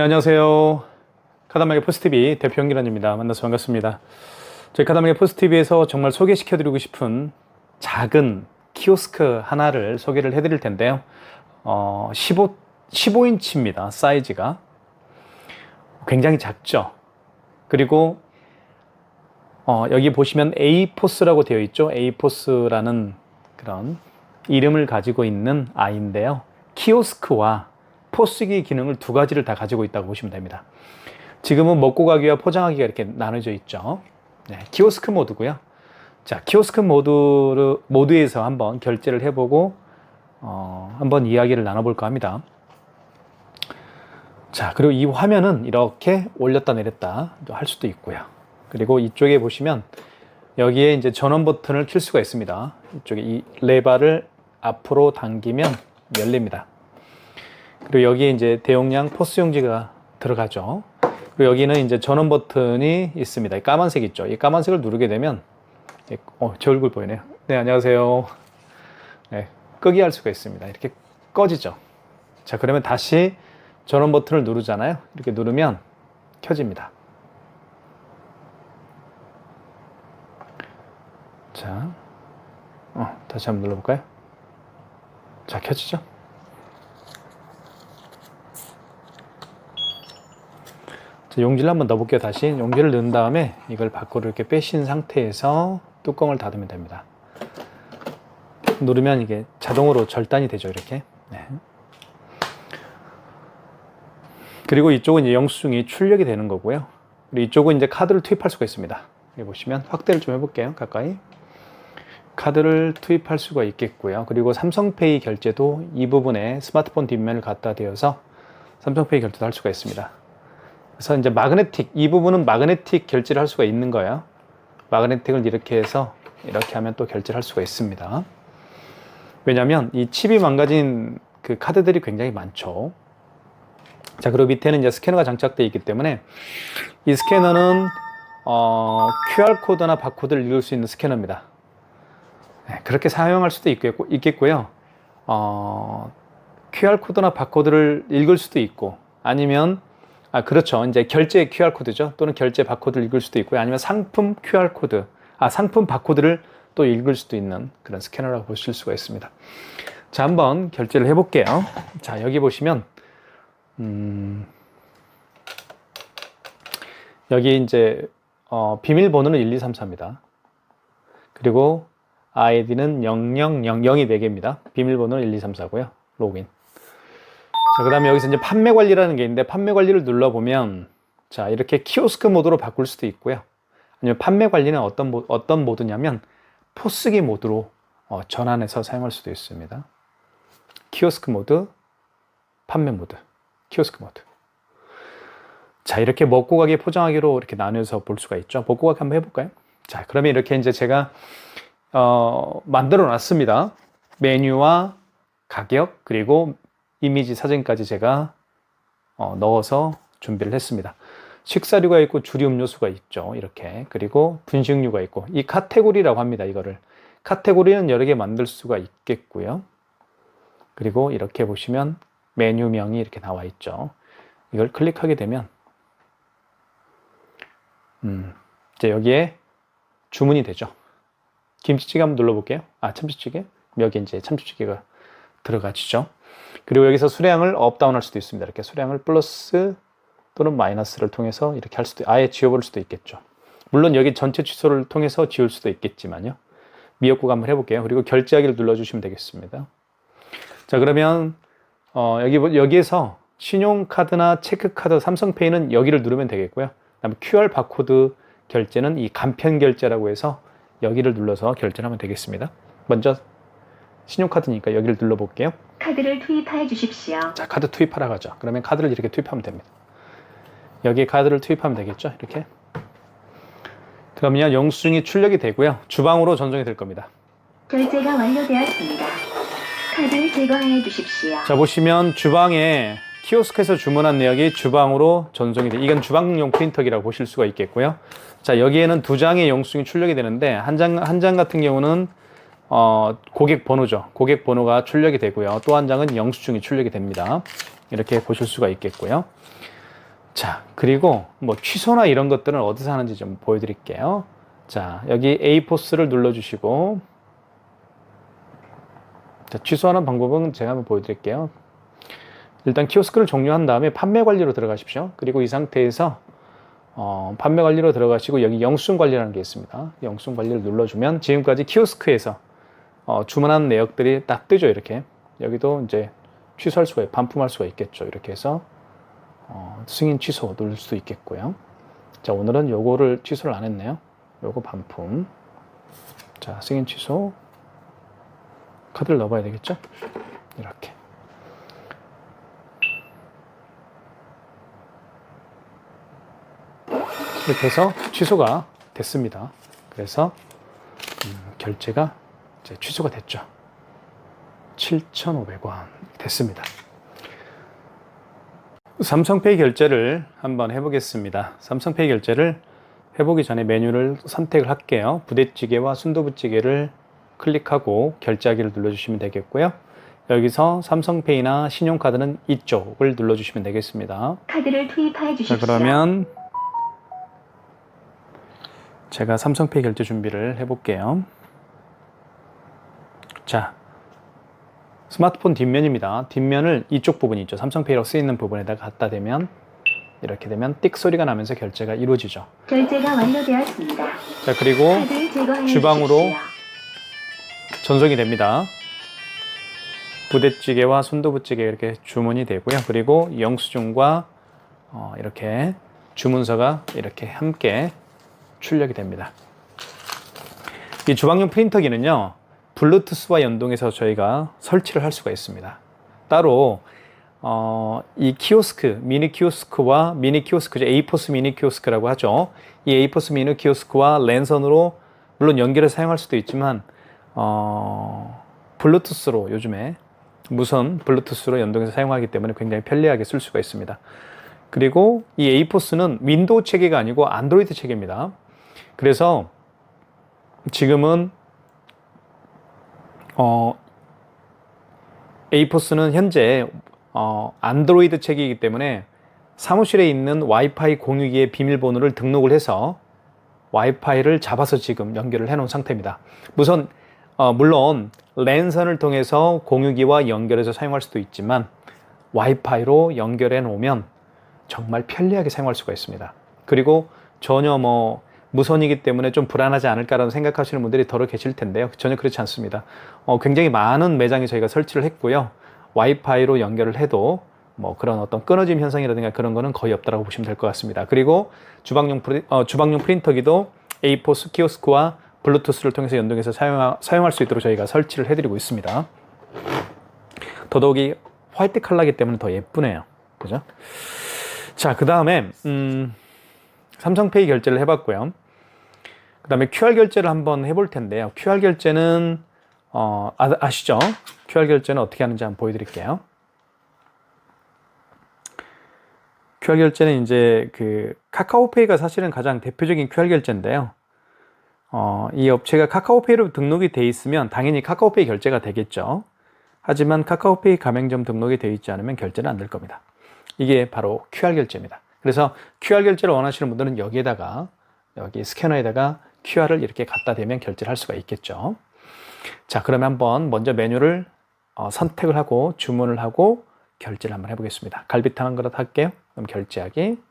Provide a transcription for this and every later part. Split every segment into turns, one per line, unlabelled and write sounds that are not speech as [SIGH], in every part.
네, 안녕하세요. 카다마의 포스티비 대표 연기란입니다. 만나서 반갑습니다. 저희 카다마의 포스티비에서 정말 소개시켜드리고 싶은 작은 키오스크 하나를 소개를 해드릴 텐데요. 어, 15, 15인치입니다. 사이즈가. 굉장히 작죠. 그리고 어, 여기 보시면 에이포스라고 되어 있죠. 에이포스라는 그런 이름을 가지고 있는 아이인데요. 키오스크와 포스기 기능을 두 가지를 다 가지고 있다고 보시면 됩니다. 지금은 먹고 가기와 포장하기가 이렇게 나눠져 있죠. 네, 키오스크 모드고요. 자, 키오스크 모드, 모드에서 한번 결제를 해보고 어, 한번 이야기를 나눠볼까 합니다. 자, 그리고 이 화면은 이렇게 올렸다 내렸다 할 수도 있고요. 그리고 이쪽에 보시면 여기에 이제 전원 버튼을 킬 수가 있습니다. 이쪽에 이 레바를 앞으로 당기면 열립니다. 그리고 여기에 이제 대용량 포스 용지가 들어가죠. 그리고 여기는 이제 전원 버튼이 있습니다. 이 까만색 있죠. 이 까만색을 누르게 되면 어, 제 얼굴 보이네요. 네, 안녕하세요. 네, 끄기 할 수가 있습니다. 이렇게 꺼지죠. 자, 그러면 다시 전원 버튼을 누르잖아요. 이렇게 누르면 켜집니다. 자, 어, 다시 한번 눌러볼까요? 자, 켜지죠? 용지를 한번 넣어볼게요. 다시 용지를 넣은 다음에 이걸 밖으로 이렇게 빼신 상태에서 뚜껑을 닫으면 됩니다. 누르면 이게 자동으로 절단이 되죠. 이렇게. 네. 그리고 이쪽은 이제 영수증이 출력이 되는 거고요. 그리고 이쪽은 이제 카드를 투입할 수가 있습니다. 여기 보시면 확대를 좀 해볼게요. 가까이. 카드를 투입할 수가 있겠고요. 그리고 삼성페이 결제도 이 부분에 스마트폰 뒷면을 갖다 대어서 삼성페이 결제도 할 수가 있습니다. 그래서 이제 마그네틱 이 부분은 마그네틱 결제를 할 수가 있는 거예요. 마그네틱을 이렇게 해서 이렇게 하면 또 결제를 할 수가 있습니다. 왜냐하면 이 칩이 망가진 그 카드들이 굉장히 많죠. 자 그리고 밑에는 이제 스캐너가 장착되어 있기 때문에 이 스캐너는 어, QR 코드나 바코드를 읽을 수 있는 스캐너입니다. 네, 그렇게 사용할 수도 있겠고, 있겠고요. 어, QR 코드나 바코드를 읽을 수도 있고 아니면 아, 그렇죠. 이제 결제 QR코드죠. 또는 결제 바코드를 읽을 수도 있고요. 아니면 상품 QR코드, 아, 상품 바코드를 또 읽을 수도 있는 그런 스캐너라고 보실 수가 있습니다. 자, 한번 결제를 해볼게요. 자, 여기 보시면, 음, 여기 이제, 어, 비밀번호는 1234입니다. 그리고 아이디는 0000이 4개입니다. 비밀번호는 1234고요. 로그인. 자, 그 다음에 여기서 이제 판매 관리라는 게 있는데 판매 관리를 눌러보면 자, 이렇게 키오스크 모드로 바꿀 수도 있고요. 아니면 판매 관리는 어떤, 모, 어떤 모드냐면 포스기 모드로 어, 전환해서 사용할 수도 있습니다. 키오스크 모드, 판매 모드, 키오스크 모드. 자, 이렇게 먹고 가기 포장하기로 이렇게 나눠서 볼 수가 있죠. 먹고 가기 한번 해볼까요? 자, 그러면 이렇게 이제 제가 어, 만들어 놨습니다. 메뉴와 가격, 그리고 이미지 사진까지 제가 어, 넣어서 준비를 했습니다. 식사류가 있고 주류 음료수가 있죠. 이렇게. 그리고 분식류가 있고 이 카테고리라고 합니다. 이거를. 카테고리는 여러 개 만들 수가 있겠고요. 그리고 이렇게 보시면 메뉴명이 이렇게 나와 있죠. 이걸 클릭하게 되면 음, 이제 여기에 주문이 되죠. 김치찌개 한번 눌러볼게요. 아, 참치찌개? 여기 이제 참치찌개가 들어가지죠. 그리고 여기서 수량을 업다운 할 수도 있습니다. 이렇게 수량을 플러스 또는 마이너스를 통해서 이렇게 할 수도, 아예 지워버릴 수도 있겠죠. 물론 여기 전체 취소를 통해서 지울 수도 있겠지만요. 미역국 한번 해볼게요. 그리고 결제하기를 눌러주시면 되겠습니다. 자, 그러면, 어, 여기, 여기에서 신용카드나 체크카드, 삼성페이는 여기를 누르면 되겠고요. 그 다음에 QR 바코드 결제는 이 간편 결제라고 해서 여기를 눌러서 결제를 하면 되겠습니다. 먼저 신용카드니까 여기를 눌러볼게요.
카드를 투입하여 주십시오.
자, 카드 투입하라고 하죠. 그러면 카드를 이렇게 투입하면 됩니다. 여기에 카드를 투입하면 되겠죠. 이렇게. 그러면 영수증이 출력이 되고요. 주방으로 전송이 될 겁니다.
결제가 완료되었습니다. 카드를 제거해 주십시오.
자, 보시면 주방에 키오스크에서 주문한 내역이 주방으로 전송이 돼. 이건 주방용 프린터기라고 보실 수가 있겠고요. 자, 여기에는 두 장의 영수증이 출력이 되는데 한 장 한 장 같은 경우는 어, 고객 번호죠. 고객 번호가 출력이 되고요. 또 한 장은 영수증이 출력이 됩니다. 이렇게 보실 수가 있겠고요. 자, 그리고 뭐 취소나 이런 것들은 어디서 하는지 좀 보여드릴게요. 자, 여기 A 포스를 눌러주시고, 자, 취소하는 방법은 제가 한번 보여드릴게요. 일단 키오스크를 종료한 다음에 판매 관리로 들어가십시오. 그리고 이 상태에서 어, 판매 관리로 들어가시고 여기 영수증 관리라는 게 있습니다. 영수증 관리를 눌러주면 지금까지 키오스크에서 어, 주문한 내역들이 딱 뜨죠. 이렇게 여기도 이제 취소할 수가 있, 반품할 수가 있겠죠. 이렇게 해서 어, 승인 취소 누를 수도 있겠고요. 자 오늘은 요거를 취소를 안 했네요. 요거 반품. 자 승인 취소. 카드를 넣어봐야 되겠죠? 이렇게. 이렇게 해서 취소가 됐습니다. 그래서 음, 결제가 이제 취소가 됐죠. 7,500원 됐습니다. 삼성페이 결제를 한번 해보겠습니다. 삼성페이 결제를 해보기 전에 메뉴를 선택을 할게요. 부대찌개와 순두부찌개를 클릭하고 결제하기를 눌러주시면 되겠고요. 여기서 삼성페이나 신용카드는 이쪽을 눌러주시면 되겠습니다.
카드를
자,
주십시오.
그러면 제가 삼성페이 결제 준비를 해볼게요. 자, 스마트폰 뒷면입니다. 뒷면을 이쪽 부분이 있죠. 삼성페이라고 쓰이는 부분에다가 갖다 대면 이렇게 되면 띡 소리가 나면서 결제가 이루어지죠.
결제가 완료되었습니다.
자, 그리고 주방으로. 전송이 됩니다. 부대찌개와 순두부찌개 이렇게 주문이 되고요. 그리고 영수증과 어, 이렇게 주문서가 이렇게 함께 출력이 됩니다. 이 주방용 프린터기는요, 블루투스와 연동해서 저희가 설치를 할 수가 있습니다. 따로 어, 이 키오스크, 미니 키오스크와 미니 키오스크죠. 에이포스 미니 키오스크라고 하죠. 이 에이포스 미니 키오스크와 랜선으로 물론 연결해서 사용할 수도 있지만 어, 블루투스로 요즘에 무선 블루투스로 연동해서 사용하기 때문에 굉장히 편리하게 쓸 수가 있습니다. 그리고 이 에이포스는 윈도우 체계가 아니고 안드로이드 체계입니다. 그래서 지금은 어, 에이포스는 현재 어, 안드로이드 체계이기 때문에 사무실에 있는 와이파이 공유기의 비밀번호를 등록을 해서 와이파이를 잡아서 지금 연결을 해 놓은 상태입니다. 우선 어, 물론 랜선을 통해서 공유기와 연결해서 사용할 수도 있지만 와이파이로 연결해 놓으면 정말 편리하게 사용할 수가 있습니다. 그리고 전혀 뭐 무선이기 때문에 좀 불안하지 않을까라는 생각하시는 분들이 더러 계실 텐데요. 전혀 그렇지 않습니다. 어, 굉장히 많은 매장에 저희가 설치를 했고요. 와이파이로 연결을 해도 뭐 그런 어떤 끊어짐 현상이라든가 그런 거는 거의 없다라고 보시면 될 것 같습니다. 그리고 주방용 프리, 어, 주방용 프린터기도 에이포스 키오스크와 블루투스를 통해서 연동해서 사용, 사용할 수 있도록 저희가 설치를 해드리고 있습니다. 더더욱이 화이트 컬러기 때문에 더 예쁘네요. 그죠? 자, 그 다음에, 음, 삼성페이 결제를 해봤고요. 그 다음에 QR 결제를 한번 해볼 텐데요. QR 결제는, 어, 아, 아시죠? QR 결제는 어떻게 하는지 한번 보여드릴게요. QR 결제는 이제 그 카카오페이가 사실은 가장 대표적인 QR 결제인데요. 어, 이 업체가 카카오페이로 등록이 돼 있으면 당연히 카카오페이 결제가 되겠죠. 하지만 카카오페이 가맹점 등록이 되어 있지 않으면 결제는 안 될 겁니다. 이게 바로 QR 결제입니다. 그래서 QR 결제를 원하시는 분들은 여기에다가 여기 스캐너에다가 QR을 이렇게 갖다 대면 결제를 할 수가 있겠죠. 자, 그러면 한번 먼저 메뉴를 어, 선택을 하고 주문을 하고 결제를 한번 해보겠습니다. 갈비탕 한 그릇 할게요. 그럼 결제하기.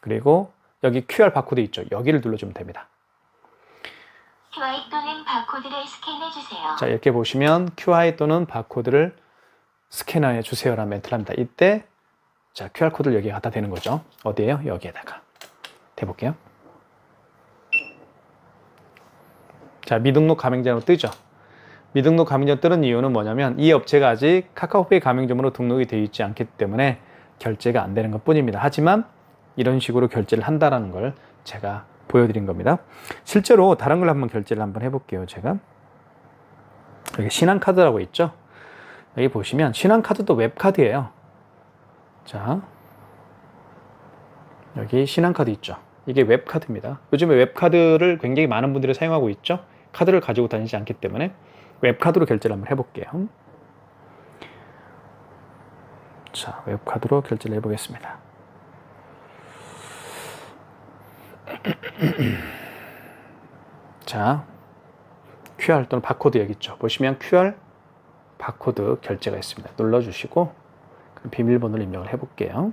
그리고 여기 QR 바코드 있죠. 여기를 눌러주면 됩니다.
QR 또는 바코드를 스캔해 주세요.
자, 이렇게 보시면 QR 또는 바코드를 스캐너해 주세요라는 멘트를 합니다. 이때 자, QR코드를 여기에 갖다 대는 거죠. 어디에요? 여기에다가. 대볼게요. 자, 미등록 가맹점으로 뜨죠. 미등록 가맹점 뜨는 이유는 뭐냐면 이 업체가 아직 카카오페이 가맹점으로 등록이 되어 있지 않기 때문에 결제가 안 되는 것 뿐입니다. 하지만 이런 식으로 결제를 한다라는 걸 제가 보여드린 겁니다. 실제로 다른 걸 한번 결제를 한번 해볼게요. 제가 여기 신한카드라고 있죠. 여기 보시면 신한카드도 웹카드예요. 자, 여기 신한카드 있죠. 이게 웹카드입니다. 요즘에 웹카드를 굉장히 많은 분들이 사용하고 있죠. 카드를 가지고 다니지 않기 때문에 웹카드로 결제를 한번 해볼게요. 자, 웹카드로 결제를 해보겠습니다. [CLEARS THROAT] 자, QR 또는 바코드 여기 있죠. 보시면 QR 바코드 결제가 있습니다. 눌러주시고 비밀번호를 입력을 해볼게요.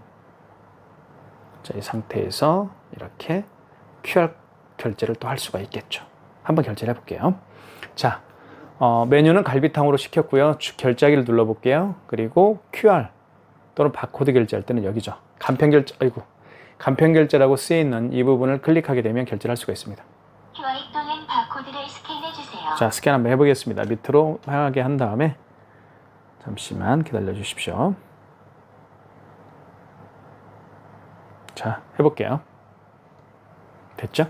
자, 이 상태에서 이렇게 QR 결제를 또 할 수가 있겠죠. 한번 결제를 해볼게요. 자, 어, 메뉴는 갈비탕으로 시켰고요. 주- 결제하기를 눌러볼게요. 그리고 QR 또는 바코드 결제할 때는 여기죠. 간편 결제, 아이고, 간편 결제라고 쓰여 있는 이 부분을 클릭하게 되면 결제를 할 수가 있습니다.
QR 또는 바코드를 스캔해 주세요.
자, 스캔 한번 해보겠습니다. 밑으로 향하게 한 다음에 잠시만 기다려 주십시오. 자, 해볼게요. 됐죠?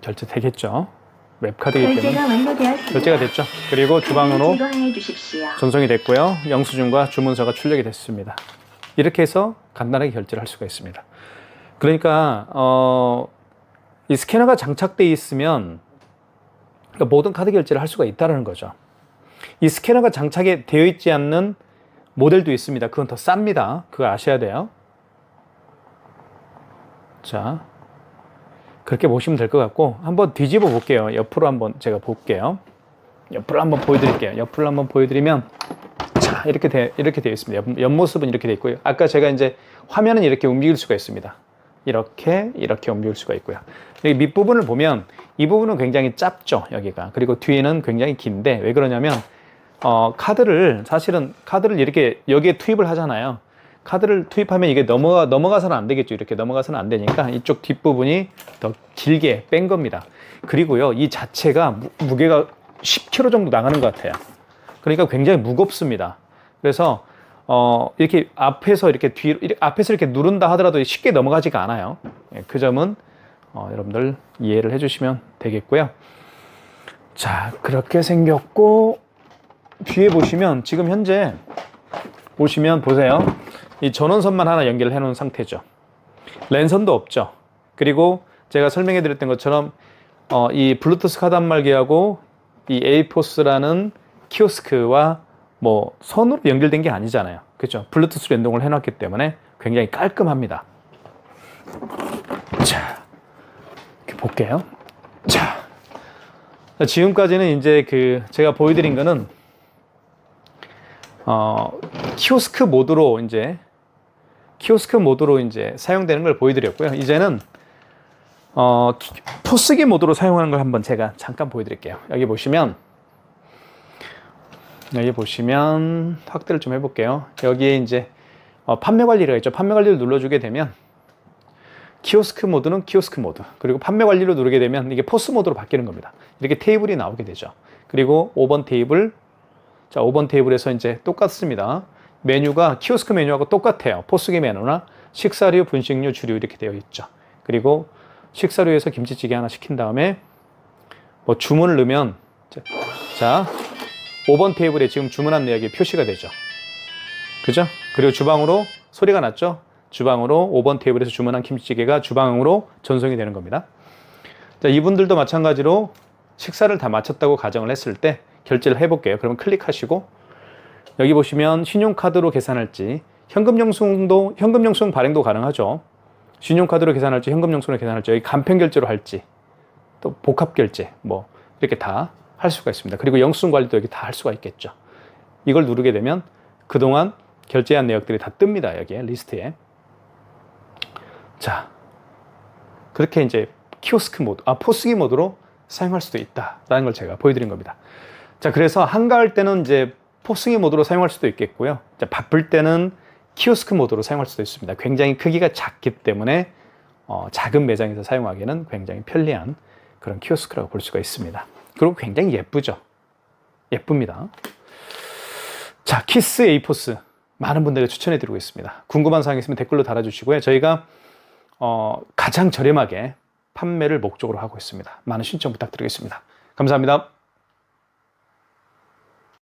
결제 되겠죠? 웹카드이기 때문에
결제가 완료되었습니다.
결제가 됐죠. 그리고 주방으로
제거해 주십시오.
전송이 됐고요. 영수증과 주문서가 출력이 됐습니다. 이렇게 해서 간단하게 결제를 할 수가 있습니다. 그러니까 어, 이 스캐너가 장착돼 있으면 그러니까 모든 카드 결제를 할 수가 있다는 거죠. 이 스캐너가 장착이 되어 있지 않는 모델도 있습니다. 그건 더 쌉니다. 그거 아셔야 돼요. 자, 그렇게 보시면 될 것 같고 한번 뒤집어 볼게요. 옆으로 한번 제가 볼게요. 옆으로 한번 보여드릴게요. 옆으로 한번 보여드리면 자 이렇게 돼 이렇게 되어 있습니다. 옆, 옆모습은 이렇게 되어 있고요. 아까 제가 이제 화면은 이렇게 움직일 수가 있습니다. 이렇게 이렇게 움직일 수가 있고요. 여기 밑 부분을 보면 이 부분은 굉장히 짧죠 여기가 그리고 뒤에는 굉장히 긴데 왜 그러냐면 어, 카드를 사실은 카드를 이렇게 여기에 투입을 하잖아요. 카드를 투입하면 이게 넘어가 넘어가서는 안 되겠죠. 이렇게 넘어가서는 안 되니까 이쪽 뒷 부분이 더 길게 뺀 겁니다. 그리고요 이 자체가 무, 무게가 10kg 정도 나가는 것 같아요. 그러니까 굉장히 무겁습니다. 그래서 어, 이렇게 앞에서 이렇게 뒤로 이렇게 앞에서 이렇게 누른다 하더라도 쉽게 넘어가지가 않아요. 예, 그 점은 어, 여러분들 이해를 해주시면 되겠고요. 자 그렇게 생겼고 뒤에 보시면 지금 현재 보시면 보세요. 이 전원선만 하나 연결을 해놓은 상태죠. 랜선도 없죠. 그리고 제가 설명해 드렸던 것처럼 어, 이 블루투스 카드 단말기하고 이 에이포스라는 키오스크와 뭐 선으로 연결된 게 아니잖아요. 그렇죠? 블루투스 연동을 해놨기 때문에 굉장히 깔끔합니다. 자, 이렇게 볼게요. 자, 자, 지금까지는 이제 그 제가 보여드린 거는 어, 키오스크 모드로 이제 키오스크 모드로 이제 사용되는 걸 보여드렸고요. 이제는 어, 키- 포스기 모드로 사용하는 걸 한번 제가 잠깐 보여드릴게요. 여기 보시면 여기 보시면 확대를 좀 해볼게요. 여기에 이제 어, 판매 관리가 있죠. 판매 관리를 눌러주게 되면 키오스크 모드는 키오스크 모드 그리고 판매 관리로 누르게 되면 이게 포스 모드로 바뀌는 겁니다. 이렇게 테이블이 나오게 되죠. 그리고 5번 테이블 자 5번 테이블에서 이제 똑같습니다. 메뉴가 키오스크 메뉴하고 똑같아요. 포스기 메뉴나 식사류, 분식류, 주류 이렇게 되어 있죠. 그리고 식사류에서 김치찌개 하나 시킨 다음에 뭐 주문을 넣으면 자, 자 5번 테이블에 지금 주문한 내역이 표시가 되죠. 그죠? 그리고 주방으로 소리가 났죠? 주방으로 5번 테이블에서 주문한 김치찌개가 주방으로 전송이 되는 겁니다. 자, 이분들도 마찬가지로 식사를 다 마쳤다고 가정을 했을 때 결제를 해볼게요. 그러면 클릭하시고 여기 보시면 신용카드로 계산할지 현금 영수도 현금 영수증 발행도 가능하죠. 신용카드로 계산할지 현금 영수증으로 계산할지 여기 간편 결제로 할지 또 복합 결제 뭐 이렇게 다 할 수가 있습니다. 그리고 영수증 관리도 여기 다 할 수가 있겠죠. 이걸 누르게 되면 그동안 결제한 내역들이 다 뜹니다. 여기에 리스트에. 자, 그렇게 이제 키오스크 모드, 아 포스기 모드로 사용할 수도 있다라는 걸 제가 보여드린 겁니다. 자, 그래서 한가할 때는 이제 포스기 모드로 사용할 수도 있겠고요. 자, 바쁠 때는 키오스크 모드로 사용할 수도 있습니다. 굉장히 크기가 작기 때문에 어, 작은 매장에서 사용하기에는 굉장히 편리한 그런 키오스크라고 볼 수가 있습니다. 그리고 굉장히 예쁘죠. 예쁩니다. 자, 키스 에이포스 많은 분들에게 추천해 드리고 있습니다. 궁금한 사항 있으면 댓글로 달아주시고요. 저희가 어, 가장 저렴하게 판매를 목적으로 하고 있습니다. 많은 신청 부탁드리겠습니다. 감사합니다.